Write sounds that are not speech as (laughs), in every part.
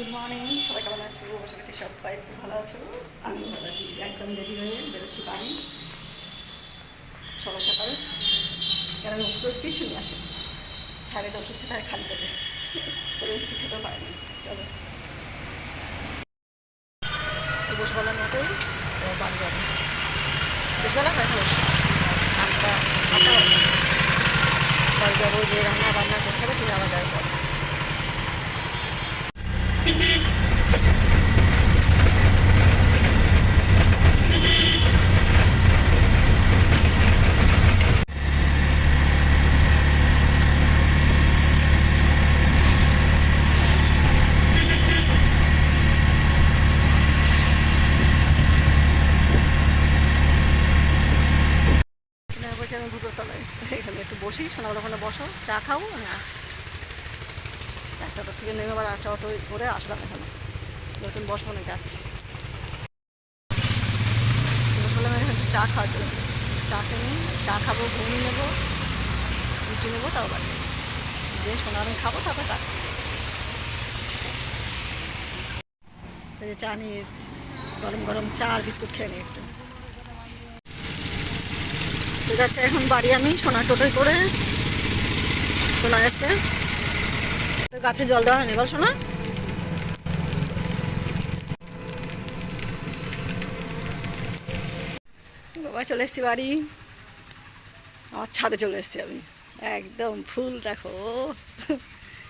Good morning সবাই কেমন আছো? বসে গেছি সবাই খুব ভালো আছো। আমি ভালো আছি। একদম রেডি হয়ে বেরোচ্ছি বাড়ি। সকাল সকাল। কেন ওষুধ টষুধ কিছু নিয়ে আসে থাইরয়েড ওষুধ খেতে হয় খালি পেটে। ওদের কিছু খেতেও পারিনি। চলো। বসবেলার মতোই বাড়ি যাব। বেশবেলা হয় না অবশ্য আটটা আটটা বাড়ি যাব যে রান্না বান্না করতে হবে ঠিক আবার যাব পরে না বলছি আমি দুটোর তলায় এখানে একটু বসি সোনাগুলো ওখানে বসো, চা খাও আমি আসছি। একটা অটো থেকে নেমে আবার একটা অটো করে আসলাম এখানে। নতুন বসবো না যাচ্ছি। বসলাম এখানে একটু চা খাওয়ার জন্য। চা কিনে, চা খাব ঘুমিয়ে নেব, রুটি নেব, তাও বাড়ি যে সোনা আমি খাব, তারপর কাজ চা নিয়ে গরম গরম চা আর বিস্কুট খেয়ে নিই একটু। ঠিক আছে, এখন বাড়ি আমি সোনা টোটোয় করে সোনা এসছে। গাছে জল দেওয়া হয়নি, বল সোনা। বাবা চলে এসছি বাড়ি। আমার ছাদে চলে এসছি আমি। একদম ফুল দেখো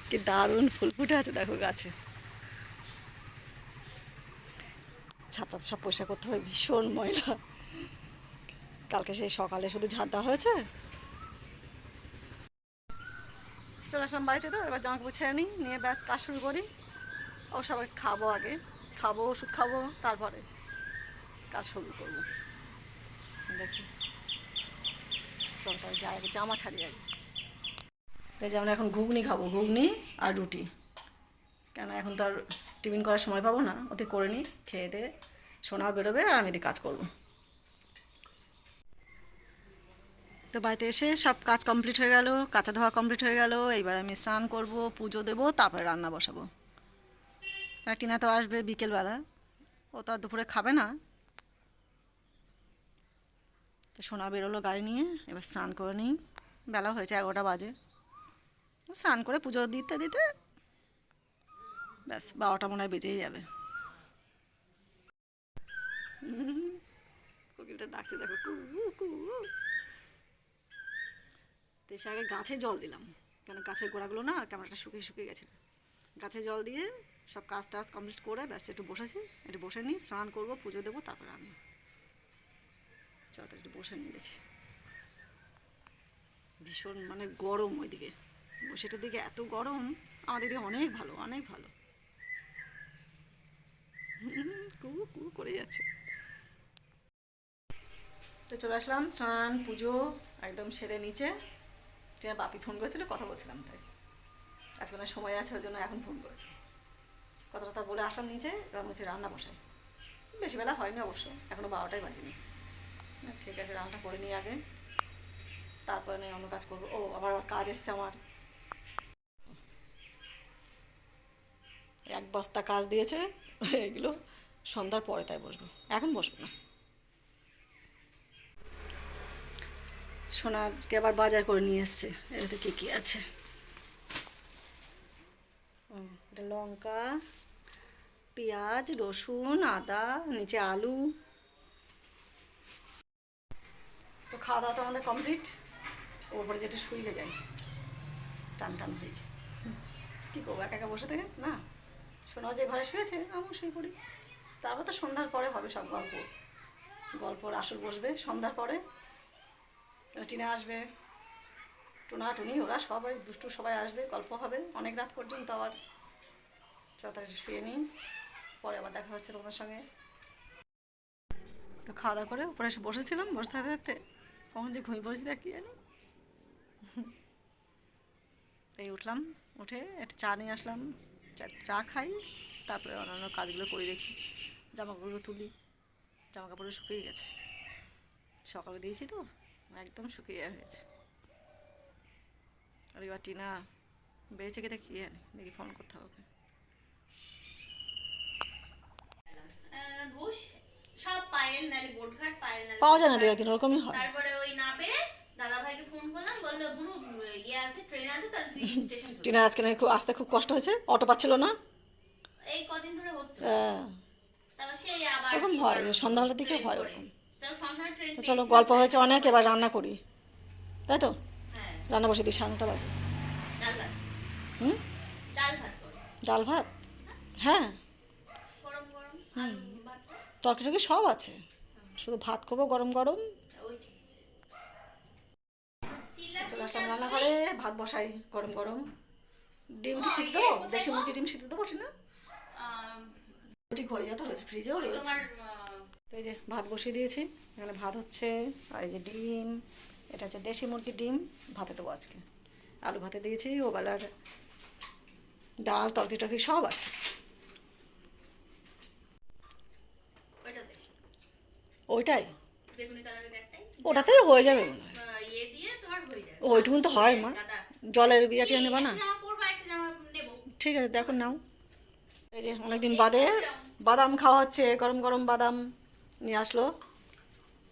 কি দারুণ ফুল ফুটে আছে দেখো গাছে। ছাদ ছাদ সব পয়সা করতে হয় ভীষণ ময়লা। কালকে সেই সকালে শুধু দেওয়া হয়েছে। চলে আসলাম বাড়িতে তো, এবার জামা কাপড় ছেড়ে নিই, নিয়ে ব্যাস কাজ শুরু করি। ও সবাই খাব আগে, খাব, ওষুধ খাব, তারপরে কাজ শুরু করব। দেখি। চল তাহলে যাই আগে, জামা ছাড়ি আগে। এই যে আমরা এখন ঘুগনি খাব, ঘুগনি আর রুটি। কেন এখন তো আর টিফিন করার সময় পাবো না, ওতে করে নিই, খেয়ে দিয়ে সোনা বেরোবে আর আমি এদিকে কাজ করব। তো বাড়িতে এসে সব কাজ কমপ্লিট হয়ে গেল, কাঁচা ধোয়া কমপ্লিট হয়ে গেল এইবার আমি স্নান করব, পুজো দেবো, তারপরে রান্না বসাবো। টিনা তো আসবে বিকেলবেলা, ও তো আর দুপুরে খাবে না। তো সোনা বেরোলো গাড়ি নিয়ে, এবার স্নান করে নিই। বেলা হয়েছে এগারোটা বাজে। স্নান করে পুজো দিতে দিতে, ব্যাস বারোটা মনে হয় বেজেই যাবে। কোকিলটা ডাকছে, দেখো কু কু তো এসে আগে গাছে জল দিলাম। কেন গাছের গোড়াগুলো না ক্যামেরাটা শুকিয়ে শুকিয়ে গেছে। গাছে জল দিয়ে সব কাজ টাজ কমপ্লিট করে ব্যাস একটু বসেছি। একটু বসে নিই, স্নান করব, পুজো দেবো, তারপর রান্না। চল একটু বসে নিই দেখি। ভীষণ মানে গরম ওইদিকে। সেটার দিকে এত গরম, আমাদের দিকে অনেক ভালো অনেক ভালো। কু কু করে যাচ্ছে। তো চলে আসলাম, স্নান, পুজো, একদম সেরে নিচে। টিনা বাপি ফোন করেছিল, কথা বলছিলাম তাই। আজকে না সময় আছে, ওই জন্য এখন ফোন করেছে। কথা টথা বলে আসলাম নিচে এবার বলছি রান্না বসাই। বেশি বেলা হয়নি অবশ্য এখনও বারোটাই বাজেনি। ঠিক আছে, রান্নাটা করে নিই আগে। তারপরে নয় অন্য কাজ করব। ও, আবার কাজ এসছে আমার। এক বস্তা কাজ দিয়েছে, এগুলো সন্ধ্যার পরে তাই বসবো। এখন বসবো না। সোনা আজকে আবার বাজার করে নিয়ে এসছে। এটাতে কী কী আছে? ও, এটা লঙ্কা পেঁয়াজ রসুন আদা নিচে আলু। তো খাওয়া দাওয়া তো আমাদের কমপ্লিট। ওপরে যেটা শুয়ে যায় টান টান হয়ে কী করব একা একা বসে থেকে? না। সোনা যে ঘরে শুয়েছে আমিও শুয়ে পড়ি। তারপর তো সন্ধ্যার পরে হবে সব গল্প। গল্পর আসর বসবে। সন্ধ্যার পরে টিনা আসবে। টুনা টুনি ওরা সবাই, দুষ্টু সবাই আসবে, গল্প হবে। অনেক রাত পর্যন্ত আবার তাড়াতাড়ি শুয়ে নিই পরে আবার দেখা হচ্ছে তোমার সঙ্গে। তো খাওয়া দাওয়া করে উপরে এসে বসেছিলাম বসে থাকতে থাকতে কখন যে ঘুমিয়ে পড়েছি দেখ জানি। এই উঠলাম, উঠে একটু চা নিয়ে আসলাম, চা- খাই, তারপরে অন্যান্য কাজগুলো করে দেখি। জামা কাপড়গুলো তুলি জামা কাপড়ও শুকিয়ে গেছে। সকালে দিয়েছি তো একদম হয়েছে। আরে টিনা বেড়েছে কেটে কি আনি দেখি ফোন করতে হবে পাওয়া যায় না ওই না ফোন করলাম (laughs) টিনা আজকে খুব আসতে খুব কষ্ট হয়েছে অটো না। এই কদিন ধরে হ্যাঁ। আবার সন্ধ্যাবেলার দিকে হয় ওরকম। তো তো চলো গল্প হয়েছে অনেক এবার রান্না করি। তাই তো? হ্যাঁ। রান্না বসে দিই সাড়ে নটা বাজে হুম? ডাল ভাত হ্যাঁ। ভাত। তরকারি টরকারি সব আছে? শুধু ভাত করব গরম গরম? চলে আসলাম রান্নাঘরে ভাত বসাই গরম গরম। ডিম কি সিদ্ধ দেবো? দেশি মুরগি ডিম সিদ্ধ দেবো না? ঠিক হয়ে যেত ফ্রিজেও রয়েছে। তো এই যে ভাত বসিয়ে দিয়েছি এখানে ভাত হচ্ছে আর এই যে ডিম এটা হচ্ছে দেশি মুরগির ডিম ভাতে দেবো আজকে। আলু ভাতে দিয়েছি ও বেলার ডাল তরকারি টরকারি সব আছে। ওইটাই? ওটাতেই হয়ে যাবে মনে হয়। ইয়ে ওইটুকুন তো হয় মা। জলের বিয়া টিয়া নেবা। না ঠিক আছে দেখো নাও। এই যে অনেকদিন বাদে বাদাম খাওয়া হচ্ছে গরম গরম বাদাম। নিয়ে আসলো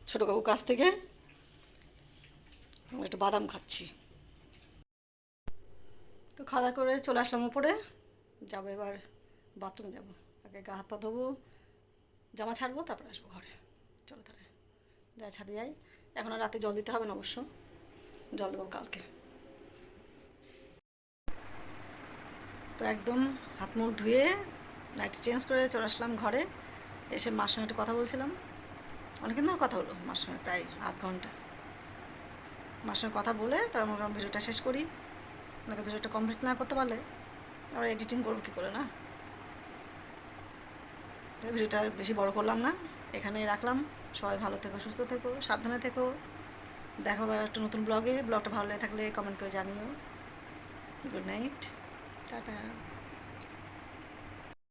ছোটো কাকু কাছ থেকে। একটু বাদাম খাচ্ছি। তো খাওয়া করে চলে আসলাম উপরে। যাব এবার বাথরুম যাব। আগে গা হাত পা ধোবো, জামা ছাড়বো, তারপরে আসব ঘরে। চলো তাহলে যাই ছাদে যাই। এখন আর রাতে জল দিতে হবে না অবশ্য। জল দেবো কালকে। তো একদম হাত মুখ ধুয়ে লাইট চেঞ্জ করে চলে আসলাম ঘরে। এসে মার সঙ্গে একটু কথা বলছিলাম। অনেকদিন ধরে কথা হলো, মার সঙ্গে প্রায় আধ ঘণ্টা। মার সঙ্গে কথা বলে তারপর ভিডিওটা শেষ করি। না তো ভিডিওটা কমপ্লিট না করতে পারলে আবার এডিটিং করব কী করে না? ভিডিওটা বেশি বড় করলাম না, এখানেই রাখলাম। সবাই ভালো থেকো, সুস্থ থেকো, সাবধানে থেকো। দেখা হবে একটা নতুন ব্লগে ব্লগটা ভালো লেগে থাকলে কমেন্ট করে জানিও। Good night tata.